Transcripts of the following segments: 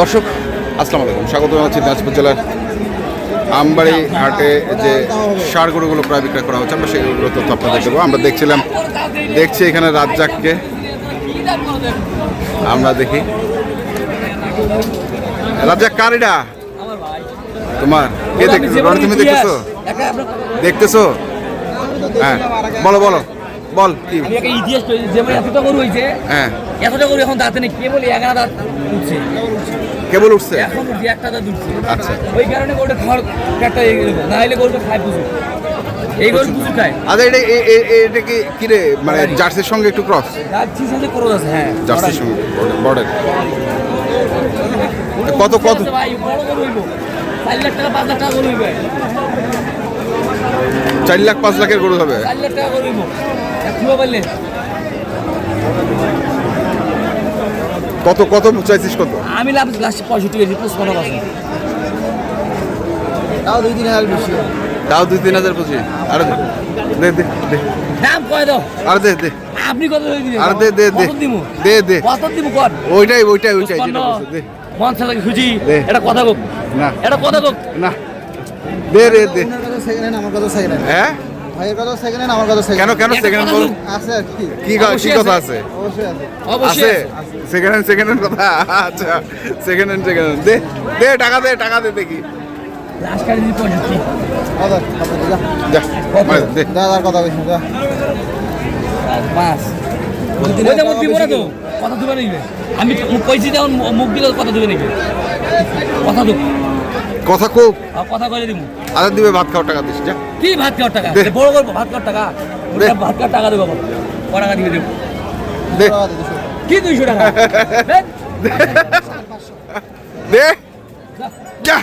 দর্শক, আসসালামু আলাইকুম। স্বাগত জানাচ্ছি দিনাজপুর জেলার আমবাড়ি হাটে যে সার গরুগুলো প্রায় বিক্রয় করা হচ্ছে, আমরা সেগুলো তথ্য আপনাদের দেবো। আমরা দেখছিলাম, দেখছি এখানে রাজ্জাককে। আমরা দেখি। রাজ্জাক, কার এটা? তোমার। কে দেখতেছো? তুমি দেখতেছো? দেখতেছো? হ্যাঁ বলো বলো। বল কি? আমি একটা ইতিহাস যেমন এতটা গরু হয়েছে হ্যাঁ। এতটা গরু এখন দাঁতে নেই কেবল এগারো দাঁত উঠছে? কেবল উঠছে? এখন উঠছে একটা দাঁত উঠছে। আচ্ছা। ওই কারণে গরুটা খাওয়ার একটা না হলে গরুটা খায় প্রচুর। এই গরু প্রচুর। খায়। আচ্ছা এটা এটা কি কি রে মানে জার্সির সঙ্গে একটু ক্রস আছে হ্যাঁ জার্সির সঙ্গে বর্ডার কত কত? ভাই বড় গরু হইব। চার লাখ টাকা পাঁচ লাখ টাকা গরু হইবে। চার লাখ পাঁচ লাখের গরু হবে? কত কত চাইছিস কত? আমি লাভ লাস্ট পঁয়ষট্টি কেজি পঁচপন্ন তাও দুই তিন হাজার বেশি। তাও দুই তিন হাজার পঁচিশ। আরে দে দে দে দাম কয় দাও। আরে দে দে। আপনি কত করে দিবেন? আরে দে দে দে। দে দে। কত কর? ওইটাই ওইটাই ওইটাই যেটা বলছে, দে। পঞ্চাশ টাকা খুঁজি দে। এটা কথা কোক না। এটা কথা কোক না। দে রে দে। সেকেন্ড হ্যান্ড আমার সেকেন্ড হ্যান্ড হ্যাঁ? ভাইয়ের কত সেকেন্ড হ্যান্ড আমার সেকেন্ড কেন কেন সেকেন্ড কথা আছে আর কি। কি কি কথা আছে। আছে? অবশ্যই আছে। অবশ্যই সেকেন্ড হ্যান্ড সেকেন্ড হ্যান্ড কথা? আচ্ছা সেকেন্ড হ্যান্ড সেকেন্ড হ্যান্ড দে দে টাকা দে টাকা দে দেখি। মানে কথা কথা দিবে আমি কইছি তেমন মুখ দিলে কথা দিবে নাকি কথা দেব কথা কোক কথা করে দিব আদার দিবে ভাত খাওয়ার টাকা দিস যা। কি ভাত খাওয়ার টাকা। বড় করব ভাত খাওয়ার টাকা। ভাত খাওয়ার টাকা দেবো কত টাকা দিবে দেবো? দে। কি দুইশো টাকা? দে। যা।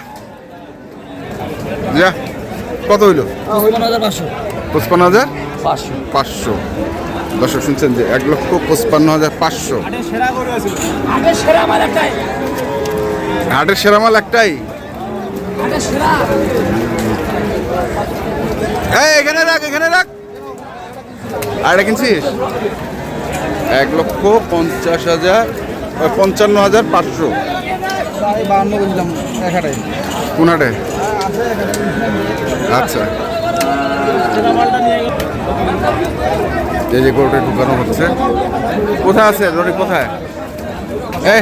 যা। কত হইল? পঁচপন্ন হাজার পাঁচশো। দর্শক শুনছেন যে এক লক্ষ পঁচপান্ন হাজার পাঁচশো। হাটের সেরা মাল একটাই। এই, এখানে রাখ এখানে রাখ। আর এটা কিনছিস? এক লক্ষ পঞ্চাশ হাজার পঞ্চান্ন হাজার পাঁচশো। আচ্ছা। এই যে গরুটা ঢুকানো হচ্ছে। কোথায় আছে, রনি, কোথায়? এই।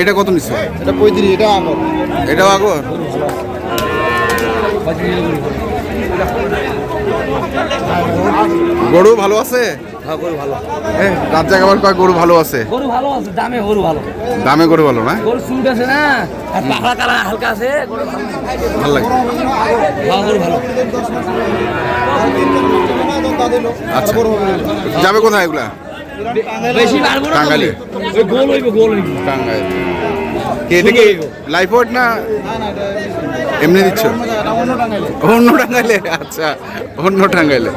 এটা কত নিচ্ছে? এটা পঁয়ত্রিশ এটা আমার এটাও আগর? গরু ভালো আছে? হ্যাঁ গরু ভালো। রাজ্জাক আবার কয় গরু ভালো আছে? গরু ভালো আছে দামে গরু ভালো। দামে গরু ভালো না? গরু সুট আছে না আর পাখড়া কালা হালকা আছে ভালো। ভালো লাগে। গরু ভালো। আচ্ছা। যাবে কোথায় এগুলা? বেশি পারব না টাঙ্গাইলে। গোল হইব গোল হইব। টাঙ্গাইল। কে এটা কি লাইফ না? এমনি দিচ্ছ? অন্য টাঙ্গাইলে। টাঙ্গাইলে? আচ্ছা অন্য টাঙ্গাইলে।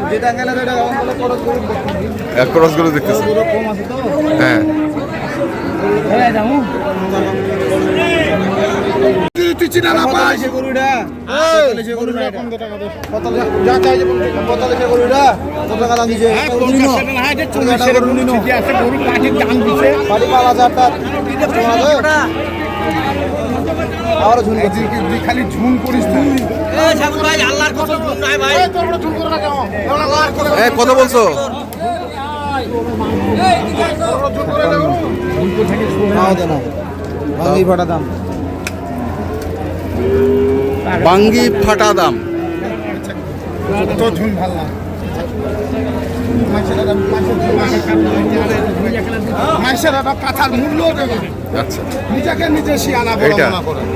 ক্রস দেখতেছি। হ্যাঁ। হ্যাঁ তুই চিনা না পাস গরুটা খালি ঝুম করিস কত বলছো? ভাঙি ফাটা দাম। বাঙ্গি ফাটা দাম। কাঁথার মূল্য আচ্ছা নিজেকে নিজে শিয়ানা এইটা? বর্ণনা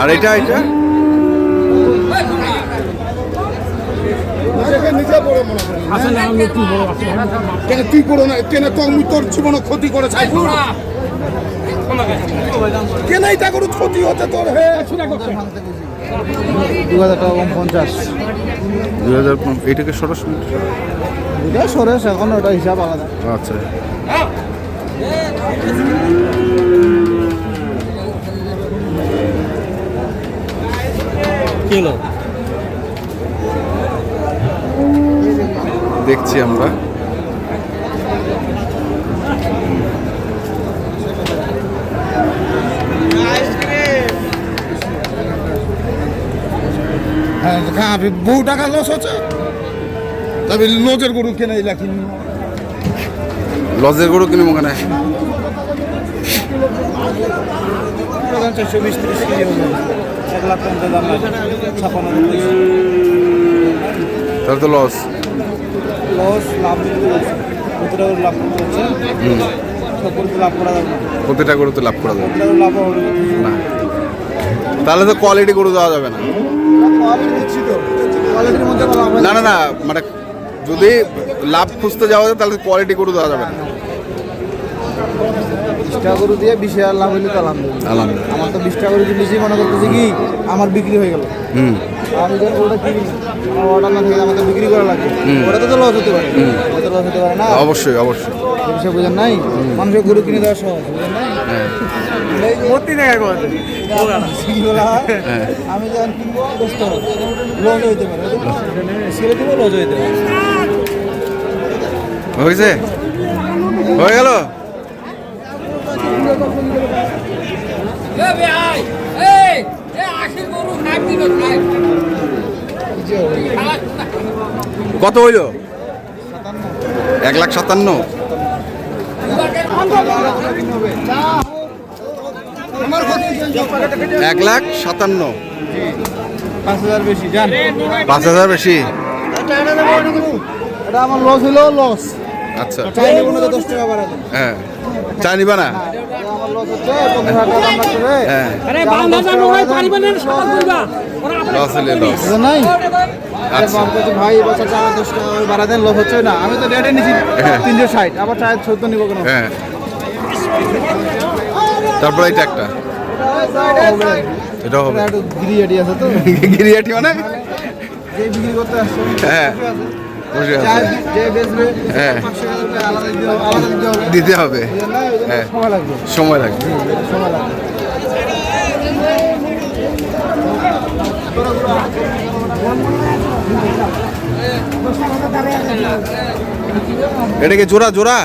আর এটা এটা তুই করো না কেন তোর জীবনে ক্ষতি করে চাইছো কেন এটা করে ক্ষতি হতে তোর হে দু হাজার টাকা পঞ্চাশ। দুই হাজার এইটাকে সরাসরি এটা সরেস এখন ওটা হিসাব আলাদা। আচ্ছা। দেখছি আমরা। বহু টাকা লস হচ্ছে। তবে লজের গরু কেনে লেখি লজের গরু কিনবো ওখানে চারশো বিশ তিরিশ কেজি এক লাখ পঞ্চাশ দাম লাগে ছাপান্ন তাহলে তো লস লস লাভ কতটা করে লাভ করতে হচ্ছে লাভ করা যাবে। প্রতিটা গরু তো লাভ করা যাবে। লাভ না। তাহলে তো কোয়ালিটি গরু দেওয়া যাবে না। না না না মানে যদি লাভ খুঁজতে যাওয়া যায় তাহলে কোয়ালিটি গরু দেওয়া যাবে না। বিশটা গরু দিয়ে বিশ হাজার লাভ হইলে তো আলহামদুলিল্লাহ। আলহামদুলিল্লাহ। আমার তো বিশটা গরু কিনেছি মনে করতেছি কি আমার বিক্রি হয়ে গেল। হুম। আমি যখন গরুটা কিনি আমার অর্ডার না থেকে আমার বিক্রি করা লাগবে। ওটা তো লস হতে পারে। ওটা লস হতে পারে না। অবশ্যই অবশ্যই। বুঝেন নাই। মানুষের গরু কিনে দেওয়া সহজ বুঝেন নাই? হ্যাঁ ভর্তি দেখা করতে। আমি যখন কিনবো ব্যস্ত লস হইতে পারে ছেড়ে দিব লস হইতে পারে। হয়েছে? হয়ে গেল? কত হইল? এক লাখ সাতান্ন। এক লাখ সাতান্ন। পাঁচ হাজার বেশি পাঁচ হাজার বেশি? এটা আমার লস হইলেও লস আচ্ছা। হ্যাঁ। চা নিবা না? হ্যাঁ। হলে আচ্ছা। আচ্ছা আমি তো রেটে নিছি। হ্যাঁ। তিনশো ষাট আবার চায় চোদ্দ নিবো কেন? হ্যাঁ। তারপরে এটা একটা। এটাও হবে। গিরিয়াটি আছে তো? গিরিয়াটি মানে? যে বিক্রি করতে আসছে। হ্যাঁ। বসে আছে। যে বেচবে হ্যাঁ। আলাদা দিতে হবে হ্যাঁ। সময় লাগবে। সময় লাগবে। সময় লাগবে। এটা কি জোড়া জোড়া।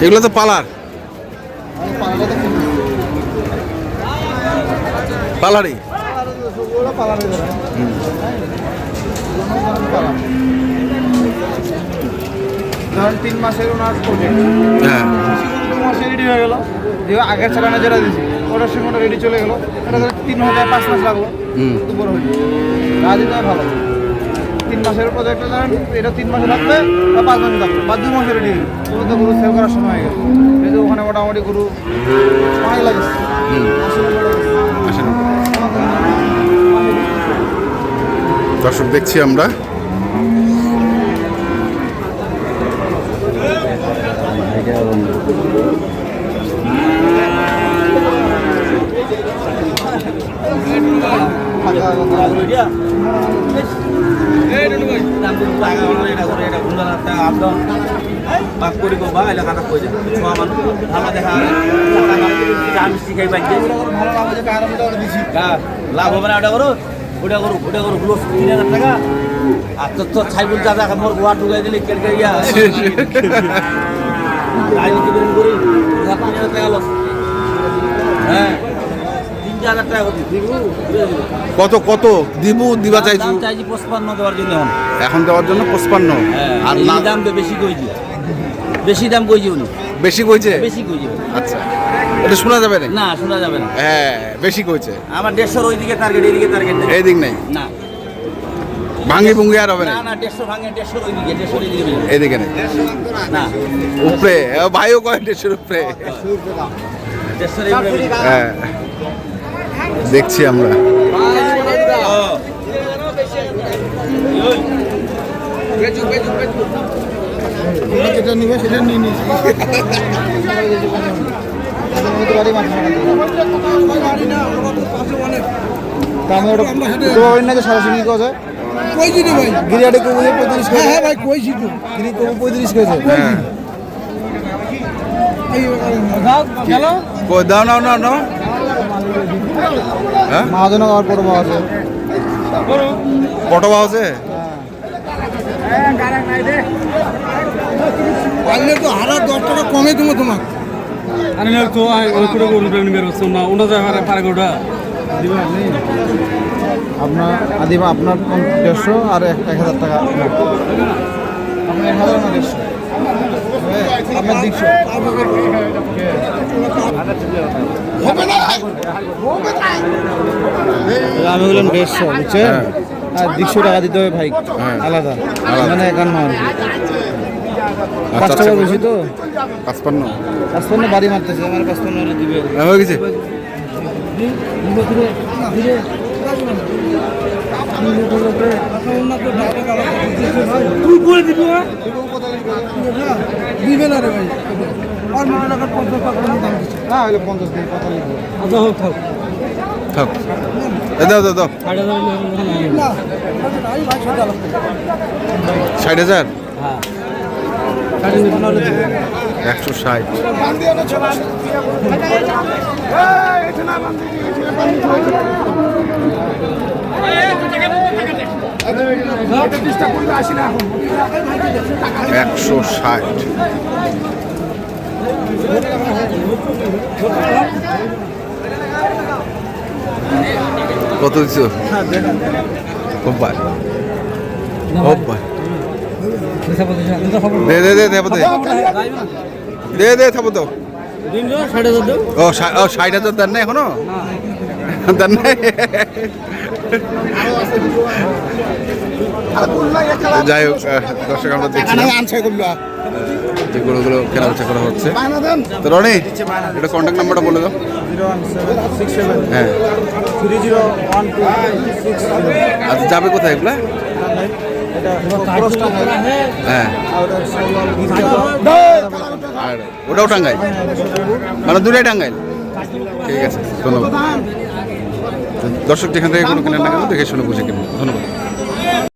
এগুলো তো পালার পালারে ধরে। পালা। ধরেন তিন মাসের ওনার প্রজেক্ট হ্যাঁ মাসে রেডি হয়ে গেল আগের চালানো যেটা দিয়েছি রেডি চলে গেলো? এটা ধর তিন হাজার পাঁচ মাস লাগল। হুম। বড় হইল রাজি দেওয়া ভালো। তিন মাসের ধরেন এটা তিন মাসে লাগবে বা পাঁচ মাসে লাগবে বা দু মাসে রেডি ওগুলো তো গরু সেল করার সময় হয়ে গেছে। ওখানে মোটামুটি গরু অনেক লাগে। হুম। আসেন দর্শক দেখছি আমরা। ভালো লাগে যে কারণ ওটা দিছি লাভ হবে না ওটা করো ওটা করো ওটা করো গুলো তিন হাজার টাকা। আর তোর তোর ছাই বলতে আছে মোর গোয়া ঢুকাই দিলে কেটে ইয়া রাজনীতি করে করি ওটা তিন হাজার টাকা লস। হ্যাঁ। কত কত? দিব দিবা চাইছু? চাইছি পঁচপান্ন দেওয়ার জন্য এখন। দেওয়ার জন্য পঁচপান্ন? হ্যাঁ আর না দাম বেশি কইছি। বেশি দাম কইছি উনি। বেশি কইছে? বেশি কইছি আচ্ছা। এটা শোনা যাবে না না শোনা যাবে না। হ্যাঁ বেশি কইছে। আমার দেড়শোর ওইদিকে টার্গেট এইদিকে টার্গেট এই দিক নেই? না। ভাঙ্গি ভুঙ্গি আর হবে না না দেড়শো ভাঙে দেড়শোর ওইদিকে দেড়শোর এইদিকে বেশি। এইদিকে নেই? না। উপরে? ভাইও কয় উপরে? দেড়শোর এইদিকে বেশি। হ্যাঁ দেখছি আমরা। যেটা নিবে সেটা নিয়ে নিয়েছি না সরাসরি কী কথা কইছি রে ভাই গিরিয়াটে কবু পঁয়ত্রিশ হ্যাঁ। হ্যাঁ ভাই কইছি তো গিরি কবু পঁয়ত্রিশ কেজি হ্যাঁ দাও। কই নাও নাও নাও হ্যাঁ? মহাজন আর বড় বাবা আছে। পটবা আছে? পারলে তো হারা দশ টাকা কমে দেবো তোমাকে। আরে না তো ওই করে গরু প্রেমী বের হচ্ছে না ওনা যায় পারে গোটা আপনার আদিবা আপনার দেড়শো আর এক এক হাজার টাকা? আপনার এক হাজার না দেড়শো? আপনার না আমি বললাম দেড়শো বুঝছেন হ্যাঁ। আর দিকশো টাকা দিতে হবে ভাই। হ্যাঁ। আলাদা। মানে একান্ন কি। আচ্ছা পাঁচ আচ্ছা। টাকা বেশি তো? পাঁচপান্ন। পাঁচপান্ন বাড়ি মারতেছে আমার পাঁচপান্ন দিবে। হ্যাঁ, হয়ে গেছে। তুই বলে দিবি না দিবে না রে ভাই আর মনে রাখার পঞ্চাশ টাকা দাম দিচ্ছে না হলে পঞ্চাশ দিন কথা লিখব আচ্ছা হোক থাক থাক এ দাও দাও দাও ষাট হাজার আলাপ ষাট একশো ষাট। কত খবর দে দে দে দে দে। দে দে থাকব তো। ও ষাট হাজার দেন না এখনও? দেন নাই যাই হোক দর্শক আমরা করল। যে গরুগুলো কেনাবেচা করা হচ্ছে। তো রনি এটা কন্ট্যাক্ট নাম্বারটা বলে দাও। হ্যাঁ। আচ্ছা যাবে কোথায় এগুলা? হ্যাঁ। আর ওটাও টাঙ্গাই মানে দুটাই টাঙ্গাইল। ঠিক আছে ধন্যবাদ। দর্শক যেখান থেকে কোনো কেনেন না কেন দেখে শুনে বুঝে কিনুন। ধন্যবাদ।